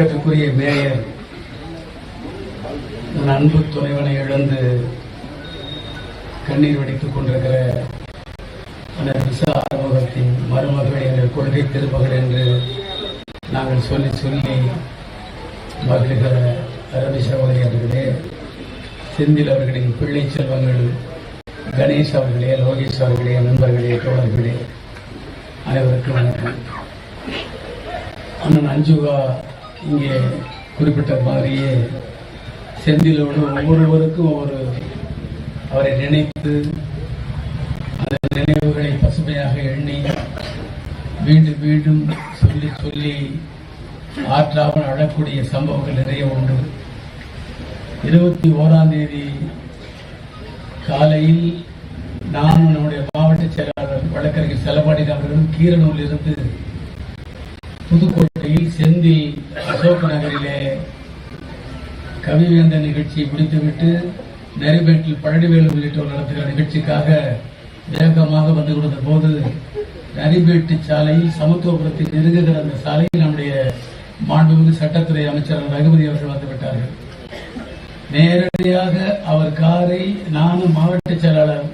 வணக்கத்துக்குரிய மேயர் என் அன்பு துணைவனை இழந்து கண்ணீர் வடித்துக் கொண்டிருக்கிற விசா ஆறுமுகத்தின் மருமகள் எங்கள் கொள்கை திருமகள் என்று நாங்கள் சொல்லி சொல்லி மகிழ்கிற ரவி சகோதரி அவர்களே செந்தில் அவர்களின் பிள்ளை செல்வங்கள் கணேஷ் அவர்களே லோகேஷ் அவர்களே நண்பர்களே தோழர்களே அனைவருக்கும் வணக்கம். அண்ணன் அஞ்சுகா இங்கே குறிப்பிட்ட மாதிரியே செந்திலோடு ஒவ்வொருவருக்கும் ஒரு அவரை நினைத்து அந்த நினைவுகளை பசுமையாக எண்ணி மீண்டும் மீண்டும் சொல்லி சொல்லி ஆற்றாமல் அழக்கூடிய சம்பவங்கள் நிறைய உண்டு. இருபத்தி ஓராம் தேதி காலையில் நான் நம்முடைய மாவட்ட செயலாளர் வழக்கறிஞர் செலவாடி அவர்களும் கீரனூரில் இருந்து புதுக்கோட்டையில் செந்தில் அசோக் நகரிலே கவிவேந்த நிகழ்ச்சியை முடித்துவிட்டு நரிபேட்டில் பழனிவேலு உள்ளிட்டோர் நடத்துகிற நிகழ்ச்சிக்காக வேகமாக வந்து கொடுத்த போது நரிபேட்டு சாலையில் சமத்துவபுரத்தில் நெருங்குகிற அந்த சாலையில் நம்முடைய மாண்புமிகு சட்டத்துறை அமைச்சர் ரகுபதி அவர்கள் வந்துவிட்டார்கள் நேரடியாக அவர் காரை நானும் மாவட்ட செயலாளர்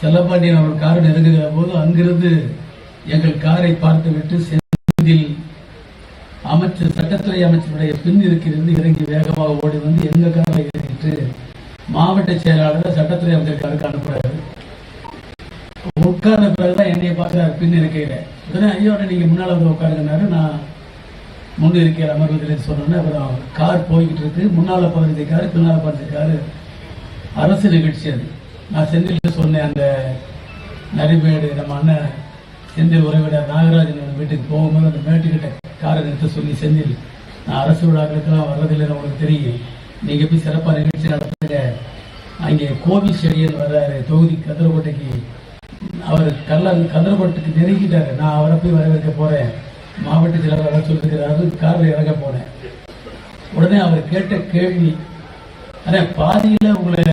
செல்லப்பாண்டியன் அவர் காரை நெருங்குகிற போது அங்கிருந்து எங்கள் காரை பார்த்துவிட்டு செந்தில் அமைச்சர் சட்டத்துறை அமைச்சருடைய பின் இருக்கிறது இறங்கி வேகமாக ஓடி வந்து எங்க காரை இறங்கிட்டு மாவட்ட செயலாளர் சட்டத்துறை அமைச்சர் காருக்கு அனுப்புறாரு. உட்கார்ந்த பிறகுதான் என்னைய பார்க்கிறார் பின் இருக்கையில உடனே ஐயோட நீங்க முன்னால வந்து உட்காருங்கனாரு நான் முன் இருக்கிற அமர்வதில் சொன்னோன்னே அப்புறம் கார் போய்கிட்டு இருக்கு. முன்னால பதினஞ்சு காரு பின்னால பதினஞ்சு காரு அரசு நிகழ்ச்சி அது. நான் செந்தில் சொன்னேன் அந்த நரிமேடு நம்ம அண்ணன் செந்தில் உறவினர் நாகராஜன் வீட்டுக்கு போகும்போது அந்த மேட்டுக்கிட்ட காரை சொல்லி செந்தில் நான் அரசு விழாக்களுக்கெல்லாம் வர்றதில்லைன்னு உங்களுக்கு தெரியும். நீங்க போய் சிறப்பாக நிகழ்ச்சி நடத்துங்க. அங்கே கோவி செடியன் வர்றாரு. தொகுதி கதிரக்கோட்டைக்கு அவர் கல்ல கதிரக்கோட்டைக்கு நெருங்கிட்டாரு. நான் அவரை போய் வரவேற்க போறேன். மாவட்ட செயலாளர் சொல்லிருக்கிறாரு காரில் இறங்க போனேன். உடனே அவர் கேட்ட கேள்வி அண்ணே பாதியில உங்களை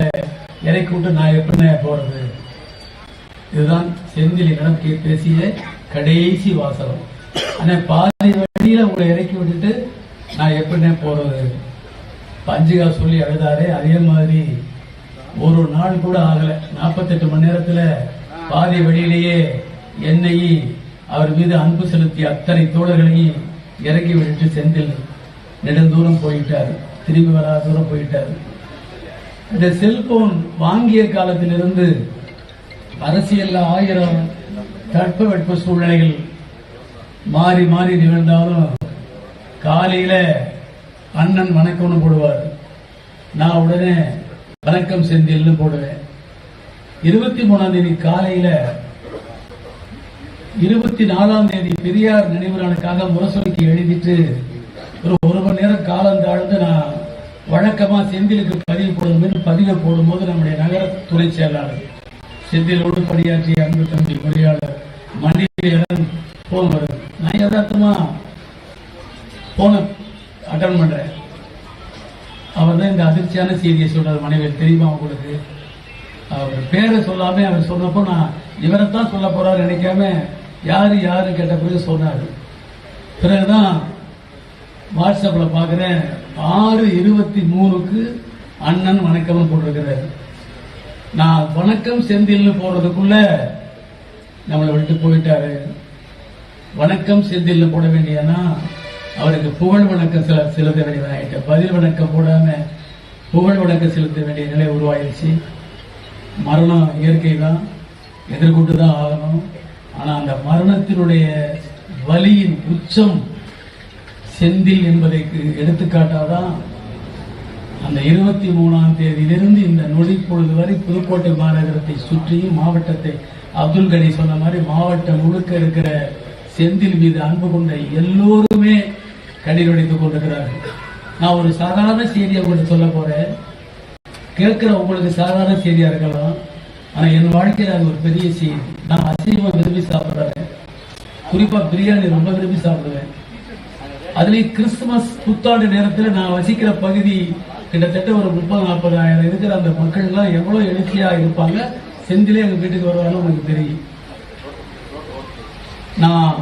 இறக்கி விட்டு நான் எப்படிண்ணே போறது? இதுதான் செந்திலிடம் கே பேசிய கடைசி வாசகம். ஆனால் பாதி வழியில உங்களை இறக்கி விட்டுட்டு நான் எப்படின்னே போறது? பஞ்சுகா சொல்லி அழுதாரே அதே மாதிரி ஒரு நாள் கூட ஆகல. 48 மணி நேரத்தில் பாதி வழியிலேயே என்னை அவர் மீது அன்பு செலுத்திய அத்தனை தோழர்களையும் இறக்கி விட்டுட்டு செந்தில் நெடுந்தூரம் போயிட்டார். திரும்பி வராத தூரம் போயிட்டார். இந்த செல்போன் வாங்கிய காலத்திலிருந்து அரசியல்ல ஆயிரம் தட்பவெட்ப சூழ்நிலைகள் மாறி மாறி நிகழ்ந்தாலும் காலையில அண்ணன் வணக்கம்னு போடுவார். நான் உடனே வணக்கம் செந்தில்னு போடுவேன். இருபத்தி மூணாம் தேதி காலையில இருபத்தி நாலாம் தேதி பெரியார் நினைவு நாளுக்காக முரசொலிக்கு எழுதிட்டு ஒரு ஒரு மணி நேரம் காலம் தாழ்ந்து நான் வழக்கமா செந்திலுக்கு பதிவு போடும்போது பதிவை போடும்போது நம்முடைய நகர துணை செயலாளர் செந்திலோடு பணியாற்றிய அன்பு தம்பி பொறியாளர் மண்டியிடம் போன் வருது. நான் யதார்த்தமா போன. அட்டன் பண்ணுறேன் அவர் தான் இந்த அதிர்ச்சியான செய்தியை சொல்றாரு மனைவி தெரியுமா உங்களுக்கு? அவர் பேரை சொல்லாம அவர் சொன்னப்போ நான் இவரைத்தான் சொல்ல போறாரு நினைக்காம யாரு யாரு கேட்ட பிறகு சொன்னாரு. பிறகுதான் வாட்ஸ்அப்ல பாக்குறேன் ஆறு இருபத்தி மூணுக்கு அண்ணன் வணக்கம் போட்டிருக்கிறாரு. நான் வணக்கம் செந்தில்னு போறதுக்குள்ள நம்மளை விட்டு போயிட்டாரு. வணக்கம் செந்தில் போட வேண்டியனா அவருக்கு புகழ் வணக்கம் செல செலுத்த வேண்டியதாயிட்ட. பதில் வணக்கம் போடாம புகழ் வணக்கம் செலுத்த வேண்டிய நிலை உருவாயிருச்சு. மரணம் இயற்கை தான் எதிர்கொண்டு தான் ஆகணும். ஆனால் அந்த மரணத்தினுடைய வலியின் உச்சம் செந்தில் என்பதற்கு எடுத்துக்காட்டாதான் அந்த இருபத்தி மூணாம் தேதியிலிருந்து இந்த நொடி வரை புதுக்கோட்டை மாநகரத்தை சுற்றியும் மாவட்டத்தை அப்துல் கனி சொன்ன மாதிரி மாவட்டம் முழுக்க இருக்கிற செந்தில் மீது அன்பு கொண்ட எல்லோருமே கண்ணீர் வடித்துக் கொண்டிருக்கிறார்கள். நான் ஒரு சாதாரண செய்தியை உங்களுக்கு சொல்ல போறேன். கேட்கிற உங்களுக்கு சாதாரண செய்தியா இருக்கலாம். ஆனா என் வாழ்க்கையில் அது ஒரு பெரிய செய்தி. நான் அசைவம் விரும்பி சாப்பிடுறேன். குறிப்பா பிரியாணி ரொம்ப விரும்பி சாப்பிடுவேன். அதுலயும் கிறிஸ்துமஸ் புத்தாண்டு நேரத்தில் நான் வசிக்கிற பகுதி கிட்டத்தட்ட ஒரு முப்பது நாற்பதாயிரம் இருக்கிற அந்த மக்கள் எல்லாம் எவ்வளவு எழுச்சியா இருப்பாங்க. செந்திலே எங்க வீட்டுக்கு வருவாங்க உங்களுக்கு தெரியும். நான்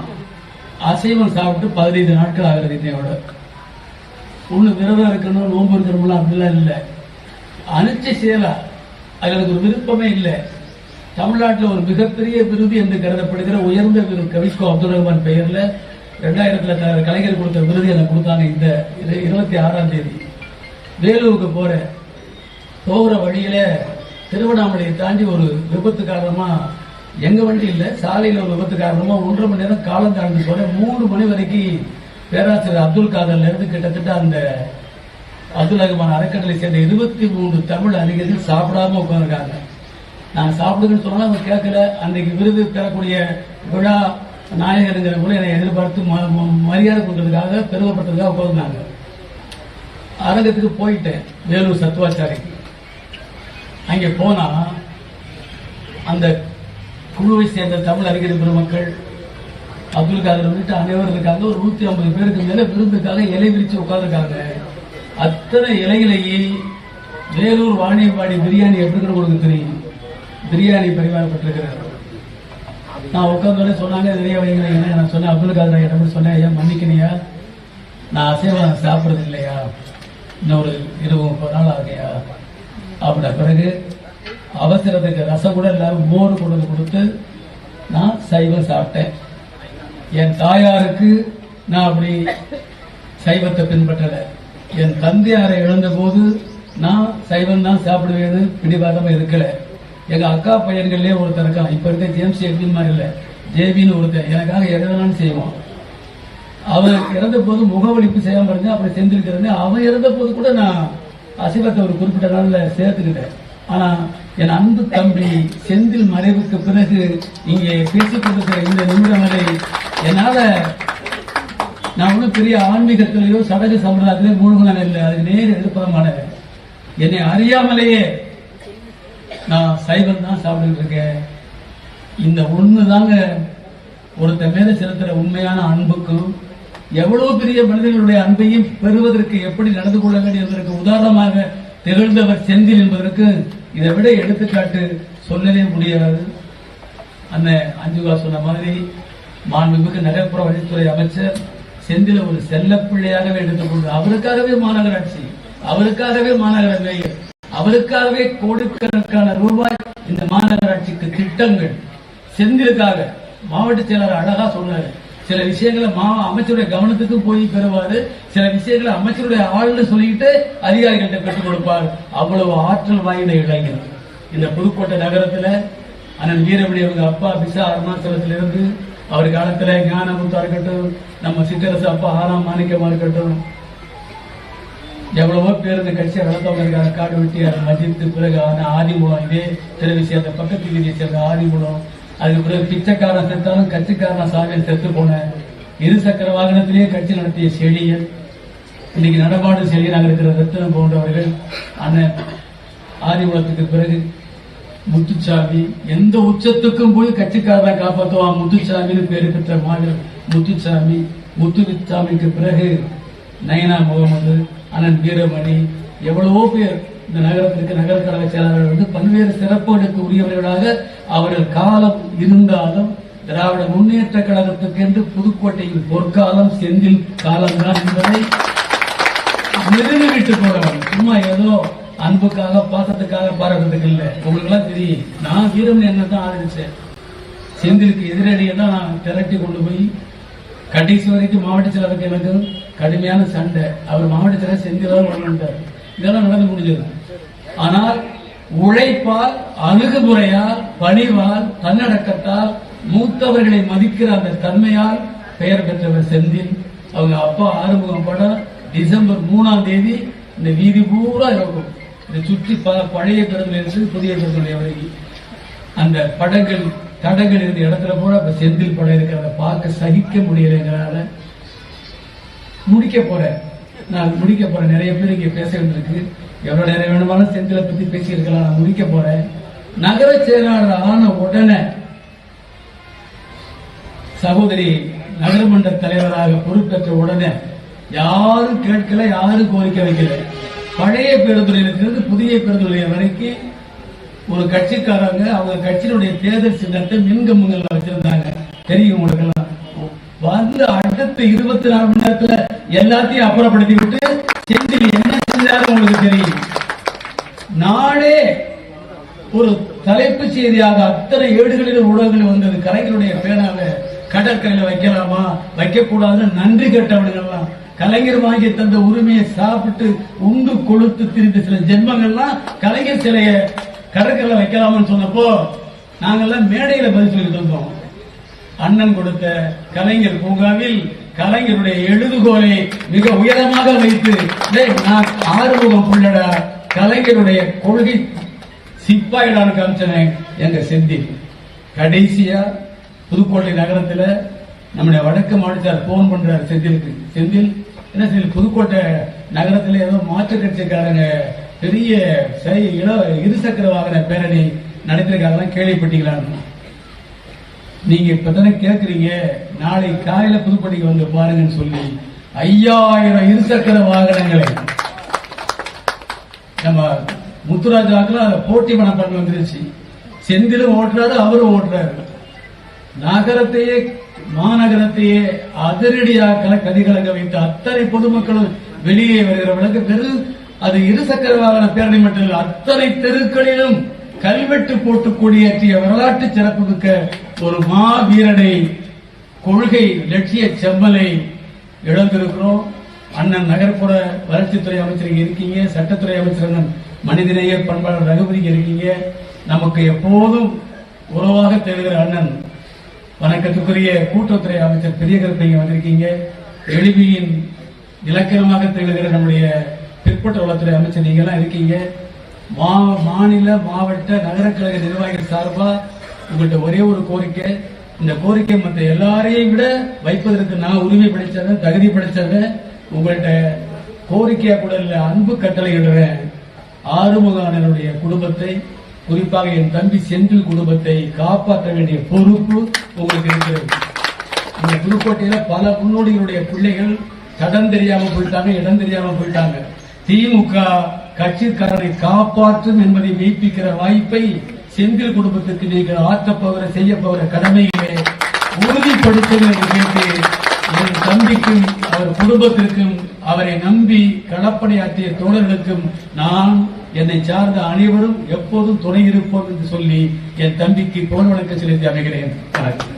அசைவம் சாப்பிட்டு பதினைந்து நாட்கள் ஆகிறது இன்னையோட ஒன்று விரதம் இருக்கணும் நோன்பு இருக்கணும்லாம் அப்படிலாம் இல்லை. அனுச்ச செயலா அது எனக்கு ஒரு விருப்பமே இல்லை. தமிழ்நாட்டில் ஒரு மிகப்பெரிய விருது என்று கருதப்படுகிற உயர்ந்த விருது கவிக்கோ அப்துல் ரஹ்மான் பெயரில் ரெண்டாயிரத்தில் கலைஞர் கொடுத்த விருது எனக்கு கொடுத்தாங்க இந்த இருபத்தி ஆறாம் தேதி. வேலூருக்கு போகிறேன் போகிற வழியில் திருவண்ணாமலையை தாண்டி ஒரு விபத்து காரணமாக எங்க வண்டி இல்ல சாலையில் ஒரு விபத்து காரணமா ஒன்றரை மணி நேரம் காலம் தாழ்ந்து போல மூணு மணி வரைக்கும் பேராசிரியர் அப்துல் காதர்ல இருந்து கிட்டத்தட்ட அந்த அப்துல் ரஹ்மான் அறக்கட்டளை சேர்ந்த இருபத்தி மூணு தமிழ் அறிஞர்கள் சாப்பிடாம உட்காந்துருக்காங்க நான் சாப்பிடுங்கன்னு சொன்னா அவங்க கேட்கல. அன்றைக்கு விருது பெறக்கூடிய விழா நாயகருங்கிற கூட என்னை எதிர்பார்த்து ம- மரியாதை கொடுத்ததுக்காக பெருமைப்பட்டதுக்காக உட்கார்ந்தாங்க. அரங்கத்துக்கு போயிட்டேன் வேலூர் சத்துவாச்சாரிக்கு அங்கே போனா அந்த குழுவை சேர்ந்த தமிழ் அறிஞர் பெருமக்கள் அப்துல் காதர் வந்துட்டு அனைவரும் இருக்காங்க ஒரு நூத்தி ஐம்பது பேருக்கு மேல விருந்துக்காக இலை விரிச்சு உட்கார்ந்துருக்காங்க. அத்தனை இலைகளையே வேலூர் வாணியம்பாடி பிரியாணி எப்படி உங்களுக்கு தெரியும். பிரியாணி பரிமாறப்பட்டிருக்கிறார். நான் உட்கார்ந்தோடனே சொன்னாங்க நிறைய வைங்க என்ன நான் சொன்னேன் அப்துல் காதர் ஐயா சொன்னேன் ஐயா மன்னிக்கணியா நான் அசைவம் சாப்பிட்றது இல்லையா. இன்னொரு இருபது முப்பது நாள் ஆகையா அப்படின்ன பிறகு அவசரத்துக்கு ரசம் கூட எல்லாரும் மோர் கொண்டு கொடுத்து நான் சைவம் சாப்பிட்டேன். என் தாயாருக்கு நான் அப்படி சைவத்தை பின்பற்றல. என் தந்தையாரை இழந்த போது நான் சைவம் தான் சாப்பிடுவேன்னு பிடிவாதமா இருக்கல. எங்க அக்கா பையன்கள்லேயே ஒருத்தர் இருக்கான். இப்ப இருக்க ஜேம்ஸ் எப்படி மாதிரி இல்ல. ஜேபின்னு ஒருத்தர் எனக்காக எதனாலும் செய்வான். அவர் இறந்த போது முகவலிப்பு செய்யாம இருந்தேன் அப்படி செஞ்சிருக்கிறது அவன் இறந்த போது கூட நான் அசைவத்தை ஒரு குறிப்பிட்ட நாள்ல சேர்த்துக்கிட்டேன். ஆனா என் அன்பு தம்பி செந்தில் மறைவுக்கு பிறகு இங்கே பேசிக் கொண்டிருக்கிற இந்த நிமிடம் வரை என்னால நான் ஒன்றும் பெரிய ஆன்மீகத்திலேயோ சடங்கு சம்பிரதாயத்திலேயோ மூழ்கலாம் இல்லை. அதுக்கு நேர் எதிர்ப்பதமானவன் என்னை அறியாமலேயே நான் சைவம் தான் சாப்பிட்டு இருக்கேன். இந்த ஒண்ணு தாங்க ஒருத்தன் மேல செலுத்துற உண்மையான அன்புக்கும் எவ்வளவு பெரிய மனிதர்களுடைய அன்பையும் பெறுவதற்கு எப்படி நடந்து கொள்ள வேண்டும் என்பதற்கு உதாரணமாக திகழ்ந்தவர் செந்தில் என்பதற்கு இதை விட எடுத்துக்காட்டு சொல்லவே முடியாது. அந்த அஞ்சுகா சொன்ன மாதிரி மாண்புமிகு நகர்ப்புற வழித்துறை அமைச்சர் செந்தில ஒரு செல்ல பிள்ளையாகவே எடுத்துக்கொண்டு அவருக்காகவே மாநகராட்சி அவருக்காகவே மாநகர மேயர் அவருக்காகவே கோடிக்கணக்கான ரூபாய் இந்த மாநகராட்சிக்கு திட்டங்கள். செந்திலுக்காக மாவட்ட செயலாளர் அழகா சொன்னாரு. சில விஷயங்களை மா அமைச்சருடைய கவனத்துக்கு போய் பெறுவாரு. சில விஷயங்களை அமைச்சருடைய ஆள்னு சொல்லிட்டு அதிகாரிகள்கிட்ட பெற்றுக் கொடுப்பார். அவ்வளவு ஆற்றல் வாய்ந்த இளைஞர். இந்த புதுக்கோட்டை நகரத்துல அண்ணன் வீரமணி அவங்க அப்பா பிசா அருணாச்சலத்துல இருந்து அவர் காலத்துல ஞானமுத்தா இருக்கட்டும் நம்ம சிற்றரசு அப்பா ஆறாம் மாணிக்கமா இருக்கட்டும் எவ்வளவோ பேர் இந்த கட்சியை வளர்த்தவங்க இருக்காங்க. காடு வெட்டியார் மஜித்து பிறகு ஆன ஆதிமூலம் இதே தெருவை அந்த பக்கத்து வீதியை சேர்ந்த ஆதிமூலம் அதுக்கு பிறகு பிச்சைக்காரன் செத்தாலும் கட்சிக்காரன் சாமியில் செத்து போன இருசக்கர வாகனத்திலேயே கட்சி நடத்திய செழியன் இன்னைக்கு நடமாடும் செழியனாக இருக்கிற ரத்தனம் போன்றவர்கள் அண்ணன் ஆதிமூலத்துக்கு பிறகு முத்துச்சாமி எந்த உச்சத்துக்கும் போய் கட்சிக்காரரை காப்பாற்றுவான் முத்துச்சாமின்னு பேரு பெற்ற மாநிலம் முத்துச்சாமி. முத்துச்சாமிக்கு பிறகு நயனா முகமது அண்ணன் வீரமணி எவ்வளவோ பேர் இந்த நகரத்திற்கு நகர தலைமை செயலாளர்கள் வந்து பல்வேறு சிறப்புகளுக்கு உரியவர்களாக அவர்கள் காலம் இருந்தாலும் திராவிட முன்னேற்ற கழகத்துக்கு என்று புதுக்கோட்டையில் பொற்காலம் செந்தில் காலம்தான் என்பதை நிறுவிட்டு போறவன் சும்மா ஏதோ அன்புக்காக பாசத்துக்காக பாடுறதுக்கு இல்ல. உங்களுக்கு எல்லாம் தெரியும். நான் வீரம் என்ன தான் ஆதரிச்சேன். செந்திலுக்கு எதிரடியை தான் நான் திரட்டி கொண்டு போய் கடைசி வரைக்கும் மாவட்ட செயலருக்கு எனக்கு கடுமையான சண்டை. அவர் மாவட்ட செயலர் செந்திலால் வரணுன்றார் இதெல்லாம் நடந்து முடிஞ்சது. ஆனால் உழைப்பால் அணுகுமுறையால் பணிவால் தன்னடக்கத்தால் மூத்தவர்களை மதிக்கிற அந்த தன்மையால் பெயர் பெற்றவர் செந்தில். அவங்க அப்பா ஆறுமுகம் படம் டிசம்பர் மூணாம் தேதி இந்த வீதி பூரா இருக்கும் இதை சுற்றி ப- பழைய பேருந்துல புதிய பேருந்துடைய வரைக்கும் அந்த படங்கள் தடங்கள் இருந்த இடத்துல கூட இப்ப செந்தில் படம் இருக்கிறத பார்க்க சகிக்க முடியலைங்கிறனால முடிக்க போறேன் நான் முடிக்க போறேன். நிறைய பேர் இங்க பேச வேண்டியிருக்கு. எவ்வளவு நேரம் வேணுமாலும் செந்திலை பத்தி பேசியிருக்கலாம். நான் முடிக்க போறேன். நகர செயலாளர் ஆன உடனே சகோதரி நகரமன்ற தலைவராக பொறுப்பேற்ற உடனே யாரும் கேட்கல யாரும் கோரிக்கை வைக்கல. பழைய பேருந்து நிலையத்திலிருந்து புதிய பேருந்து நிலையம் வரைக்கும் ஒரு கட்சிக்காரங்க அவங்க கட்சியினுடைய தேர்தல் சின்னத்தை மின்கம்பங்கள் வச்சிருந்தாங்க. தெரியும் உங்களுக்கெல்லாம். வந்து அடுத்த இருபத்தி நாலு மணி நேரத்துல எல்லாத்தையும் அப்புறப்படுத்தி விட்டு செந்தில் என்ன செஞ்சாலும் உங்களுக்கு தெரியும்? நாடே ஒரு தலைப்புச் செய்தியாக அத்தனை ஏடுகளில் ஊடகங்கள் வந்தது. கலைஞருடைய பேனால கடற்கரையில வைக்கலாமா? வைக்க கூடாதுன்னு நன்றி கட்டவனுங்கெல்லாம் கலைஞர் வாங்கி தந்த உரிமையை சாப்பிட்டு உண்டு கொளுத்து திரிந்த சில ஜென்மங்கள்லாம் கலைஞர் சிலைய கடற்கரையில வைக்கலாமான்னு சொன்னப்போ நாங்கெல்லாம் மேடையில பதில் சொல்லிட்டு இருந்தோம் அண்ணன் கொடுத்த கலைஞர் பூங்காவில் கலைஞருடைய எழுதுகோலை மிக உயரமாக வைத்து நான் ஆறுமுகம் புள்ளடா கலைஞருடைய கொள்கை சிப்பாயிடான காமிச்சனே எங்க செந்தில். கடைசியா புதுக்கோட்டை நகரத்துல நம்முடைய வடக்கு மாவட்டத்தார் போன் பண்றாரு செந்திலுக்கு. செந்தில் என்ன செந்தில் புதுக்கோட்டை நகரத்துல ஏதோ மாற்று கட்சிக்காரங்க பெரிய சை- இள- இருசக்கர வாகன பேரணி நடத்திருக்காங்க கேள்விப்பட்டீங்களான்னு. நீங்க இப்பதானே கேக்குறீங்க நாளை காலையில புதுப்பட்டிக்கு வந்து பாருங்கன்னு சொல்லி ஐயாயிரம் இருசக்கர வாகனங்களை நம்ம முத்துராஜாக்கெல்லாம் அதை போட்டி மனப்பான்மை வந்துருச்சு. செந்திலும் ஓட்டுறாரு அவரும் ஓட்டுறாரு. நகரத்தையே மாநகரத்தையே அதிரடியாக கதிகலங்க வைத்து அத்தனை பொதுமக்களும் வெளியே வருகிறவர்களுக்கு பெரும் அது இருசக்கர வாகன பேரணி மட்டும் இல்லை அத்தனை தெருக்களிலும் கல்வெட்டு போட்டு கொடியேற்றிய வரலாற்று சிறப்புமிக்க ஒரு மா வீரனை கொள்கை லட்சிய செம்மலை இழந்திருக்கிறோம். அண்ணன் நகர்ப்புற வளர்ச்சித்துறை அமைச்சர் இருக்கீங்க சட்டத்துறை அமைச்சர் அண்ணன் மனிதநேய பண்பாளர் ரகுபதி இருக்கீங்க. நமக்கு எப்போதும் உறவாக தெரிகிற அண்ணன் வணக்கத்துக்குரிய கூட்டுறவுத்துறை அமைச்சர் பெரிய கருப்பை வந்திருக்கீங்க. எளிமையின் இலக்கணமாக திகழ்கிற நம்முடைய பிற்பட்ட வளத்துறை அமைச்சர் நீங்க எல்லாம் இருக்கீங்க. மா மாநில மாவட்ட நகர கழக நிர்வாகிகள் சார்பா உங்கள்கிட்ட ஒரே ஒரு கோரிக்கை இந்த கோரிக்கை மற்ற எல்லாரையும் விட வைப்பதற்கு நான் உரிமை படைச்சவன் தகுதி படைச்சவன் உங்கள்கிட்ட கோரிக்கையா கூட இல்ல அன்பு கட்டளையிடுறேன் ஆறுமுகானனுடைய குடும்பத்தை குறிப்பாக என் தம்பி செந்தில் குடும்பத்தை காப்பாற்ற வேண்டிய பொறுப்பு உங்களுக்கு இருக்கிறது இந்த புதுக்கோட்டையில பல முன்னோடிகளுடைய பிள்ளைகள் தடம் தெரியாம போயிட்டாங்க இடம் தெரியாம போயிட்டாங்க. திமுக கட்சிக்காரரை காப்பாற்றும் என்பதை மெய்ப்பிக்கிற வாய்ப்பை செந்தில் குடும்பத்துக்கு நீங்கள் ஆற்றப்பவர செய்யப்பவர கடமைகளை உறுதிப்படுத்துங்கள் என்று கேட்டு என் தம்பிக்கும் அவர் குடும்பத்திற்கும் அவரை நம்பி களப்பணியாற்றிய தோழர்களுக்கும் நான் என்னை சார்ந்த அனைவரும் எப்போதும் துணை இருப்போம் என்று சொல்லி என் தம்பிக்கு போன வழக்கு செலுத்தி அமைகிறேன். வணக்கம்.